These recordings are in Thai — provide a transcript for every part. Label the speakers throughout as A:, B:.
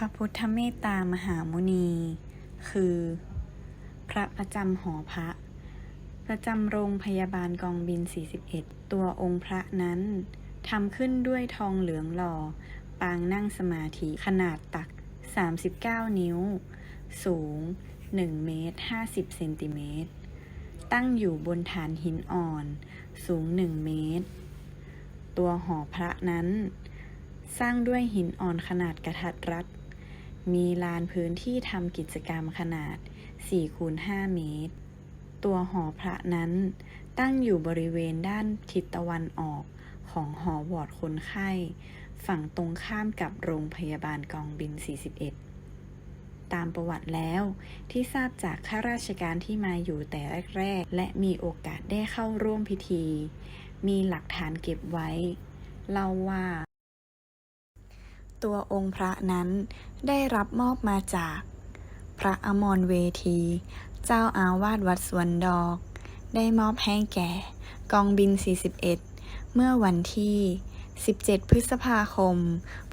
A: พระพุทธเมตตามหามุนี คือ พระประจำหอพระ ประจำโรงพยาบาลกองบิน 41 ตัวองค์พระนั้นทำขึ้นด้วยทองเหลืองหล่อ ปางนั่งสมาธิขนาดตัก 39 นิ้ว สูง 1 เมตร 50 เซนติเมตร ตั้งอยู่บนฐานหินอ่อน สูง 1 เมตร ตัวหอพระนั้น สร้างด้วยหินอ่อนขนาดกระทัดรัด มีลานพื้นที่ทำกิจกรรมขนาด 4 คูณ 5 เมตร ตัวหอพระนั้น ตั้งอยู่บริเวณด้านทิศตะวันออกของหอวอร์ดคนไข้ ฝั่งตรงข้ามกับโรงพยาบาลกองบิน 41 ตามประวัติแล้วที่ทราบจากข้าราชการที่มาอยู่แต่แรก ๆ และมีโอกาสได้เข้าร่วมพิธี มีหลักฐานเก็บไว้ เล่าว่า ตัวองค์พระนั้นได้รับมอบมาจาก พระอมรเวที เจ้าอาวาสวัดสวนดอก ได้มอบให้แก่ กองบิน 41 เมื่อวันที่ 17 พฤษภาคม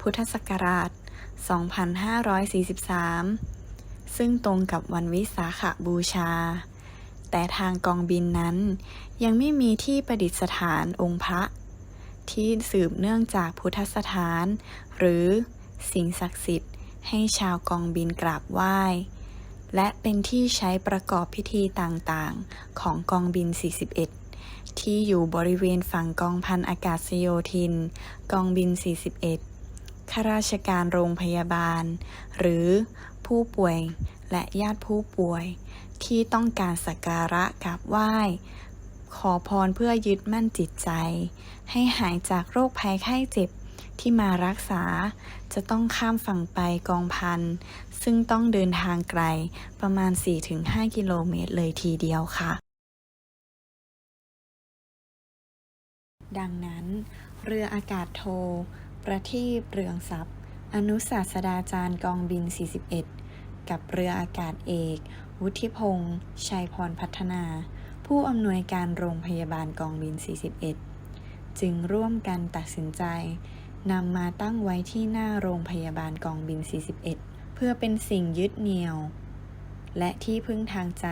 A: พุทธศักราช 2543 ซึ่งตรงกับวันวิสาขบูชา แต่ทางกองบินนั้น ยังไม่มีที่ประดิษฐานองค์พระที่สืบเนื่องจากพุทธสถาน หรือสิ่งศักดิ์สิทธิ์ให้ชาวกองบินกราบไหว้ และเป็นที่ใช้ประกอบพิธีต่างๆ ของกองบิน 41 ที่อยู่บริเวณฝั่งกองพันอากาศโยธิน กองบิน 41 ข้าราชการโรงพยาบาล หรือผู้ป่วยและญาติผู้ป่วย ที่ต้องการสักการะกราบไหว้ ขอพรเพื่อยึดมั่นจิตใจ ให้หายจากโรคภัยไข้เจ็บ ที่มารักษา จะต้องข้ามฝั่งไปกองพัน ซึ่งต้องเดินทางไกลประมาณ 4-5 กิโลเมตรเลยทีเดียวค่ะ ดังนั้น เรืออากาศโท ประทีปเรืองทรัพย์ อนุศาสดาจารย์กองบิน 41 กับเรืออากาศเอก วุฒิพงษ์ชัยพรพัฒนา ผู้อำนวยการโรงพยาบาลกองบิน 41จึงร่วมกันตัดสินใจ นำมาตั้งไว้ที่หน้าโรงพยาบาลกองบิน 41 เพื่อเป็นสิ่งยึดเหนี่ยว และที่พึ่งทางใจ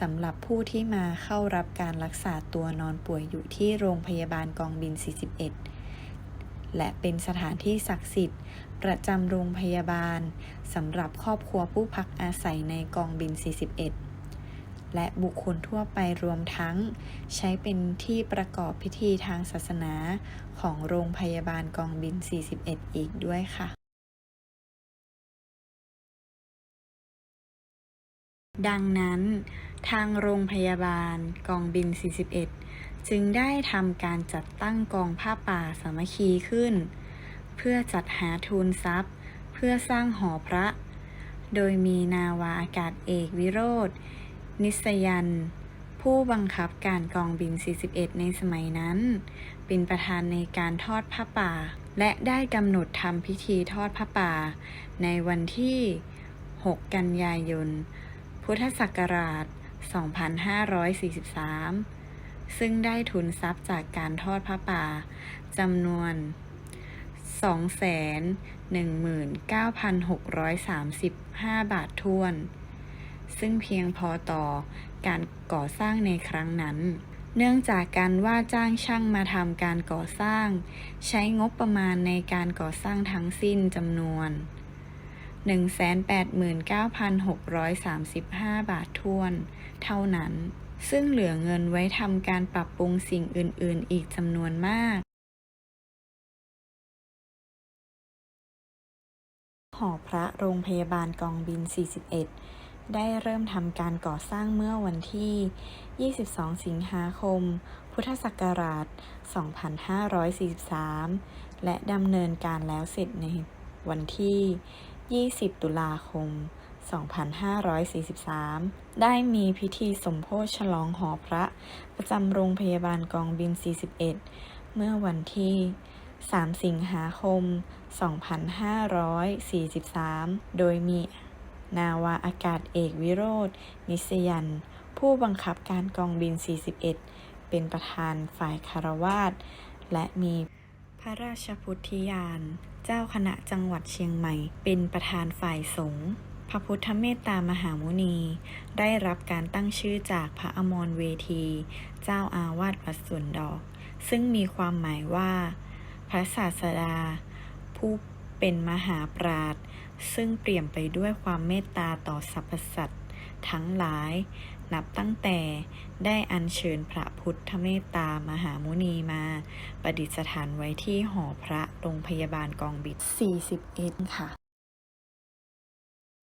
A: สำหรับผู้ที่มาเข้ารับการรักษาตัวนอนป่วยอยู่ที่โรงพยาบาลกองบิน 41 และเป็นสถานที่ศักดิ์สิทธิ์ ประจำโรงพยาบาลสำหรับครอบครัวผู้พักอาศัยในกองบิน 41 และบุคคลทั่วไปรวมทั้ง ใช้เป็นที่ประกอบพิธีทางศาสนาของโรงพยาบาลกองบิน 41 อีกด้วยค่ะ ดังนั้น ทางโรงพยาบาลกองบิน 41 จึงได้ทำการจัดตั้งกองผ้าป่าสามัคคีขึ้น เพื่อจัดหาทุนทรัพย์ เพื่อสร้างหอพระ โดยมีนาวาอากาศเอกวิโรธ นิสยัน ผู้บังคับการกองบิน 41 ในสมัยนั้น เป็นประธานในการทอดผ้าป่า และได้กำหนดทำพิธีทอดผ้าป่า ในวันที่ 6 กันยายน พุทธศักราช 2543 ซึ่งได้ทุนทรัพย์จากการทอดผ้าป่าจำนวน 219,635 บาทท้วน ซึ่งเพียงพอต่อการก่อสร้างในครั้งนั้น เนื่องจากการว่าจ้างช่างมาทำการก่อสร้าง ใช้งบประมาณในการก่อสร้างทั้งสิ้นจำนวน 189,635 บาททวน เท่านั้น ซึ่งเหลือเงินไว้ทำการปรับปรุงสิ่งอื่น ๆ อีกจำนวนมากหอพระโรงพยาบาลกองบิน 41 ได้เริ่มทำการก่อสร้างเมื่อวันที่ 22 สิงหาคม พุทธศักราช 2543 และดำเนินการแล้วเสร็จในวันที่ 20 ตุลาคม 2543 ได้มีพิธีสมโพธิฉลองหอพระ ประจำโรงพยาบาลกองบิน 41 เมื่อวันที่ 3 สิงหาคม 2543 โดยมี นาวาอากาศเอกวิโรธนิสยัน ผู้บังคับการกองบิน 41 เป็นประธานฝ่ายคารวาสและมีพระราชพุทธิยาน เจ้าคณะจังหวัดเชียงใหม่ เป็นประธานฝ่ายสงฆ์พระพุทธเมตตามหามุนี ได้รับการตั้งชื่อจากพระอมรเวที เจ้าอาวาสวัดสวนดอก ซึ่งมีความหมายว่า พระศาสดา ผู้ เป็นมหาปราดซึ่งเปี่ยมไปด้วยความเมตตาต่อสรรพสัตว์ทั้งหลาย นับตั้งแต่ได้อัญเชิญพระพุทธเมตตามหามุนีมา ประดิษฐานไว้ที่หอพระโรงพยาบาลกองบิด41 ค่ะ